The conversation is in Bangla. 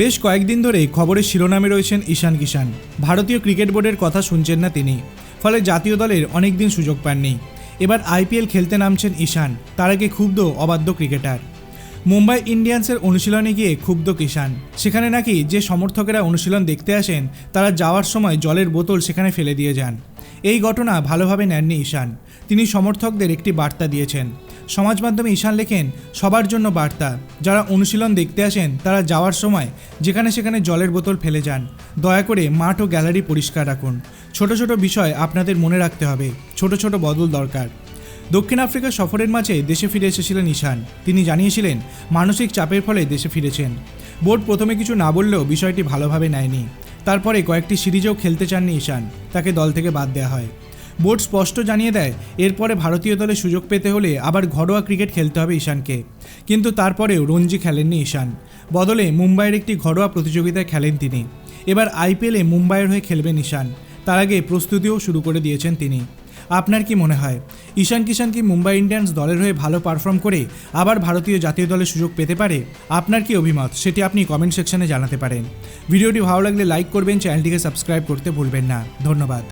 বেশ কয়েকদিন ধরে খবরের শিরোনামে রয়েছেন ঈশান কিষান ভারতীয় ক্রিকেট বোর্ডের কথা শুনছেন না তিনি। ফলে জাতীয় দলের অনেক দিন সুযোগ পাননি। এবার আইপিএল খেলতে নামছেন ঈশান, তার আগে ক্ষুব্ধ অবাধ্য ক্রিকেটার। মুম্বাই ইন্ডিয়ান্সের অনুশীলনে গিয়ে ক্ষুব্ধ কিষান সেখানে নাকি যে সমর্থকেরা অনুশীলন দেখতে আসেন, তারা যাওয়ার সময় জলের বোতল সেখানে ফেলে দিয়ে যান। এই ঘটনা ভালোভাবে নেননি ঈশান। তিনি সমর্থকদের একটি বার্তা দিয়েছেন। সমাজ মাধ্যমে ঈশান লেখেন, সবার জন্য বার্তা। যারা অনুশীলন দেখতে আসেন, তারা যাওয়ার সময় যেখানে সেখানে জলের বোতল ফেলে যান। দয়া করে মাঠ ও গ্যালারি পরিষ্কার রাখুন। ছোট ছোট বিষয় আপনাদের মনে রাখতে হবে। ছোট ছোট বদল দরকার। দক্ষিণ আফ্রিকা সফরের মাঝে দেশে ফিরে এসেছিলেন ঈশান। তিনি জানিয়েছিলেন, মানসিক চাপের ফলে দেশে ফিরেছেন। বোর্ড প্রথমে কিছু না বললেও বিষয়টি ভালোভাবে নেয়নি। তারপরে কয়েকটি সিরিজেও খেলতে চাননি ঈশান, তাকে দল থেকে বাদ দেওয়া হয়। বোর্ড স্পষ্ট জানিয়ে দেয়, এরপরে ভারতীয় দলে সুযোগ পেতে হলে আবার ঘরোয়া ক্রিকেট খেলতে হবে ঈশানকে। কিন্তু তারপরেও রঞ্জি খেলেননি ঈশান। বদলে মুম্বাইয়ের একটি ঘরোয়া প্রতিযোগিতায় খেলেন তিনি। এবার আইপিএলে মুম্বাইয়ের হয়ে খেলবেন ঈশান। তার আগে প্রস্তুতিও শুরু করে দিয়েছেন তিনি। আপনার কি মনে হয়? ঈশান কিষান কি মুম্বাই ইন্ডিয়ান্স দলের হয়ে ভালো পারফর্ম করে আবার ভারতীয় জাতীয় দলে সুযোগ পেতে পারে? আপনার কি অভিমত? সেটি আপনি কমেন্ট সেকশনে জানাতে পারেন। ভিডিওটি ভালো লাগলে লাইক করবেন, চ্যানেলটিকে সাবস্ক্রাইব করতে ভুলবেন না। ধন্যবাদ।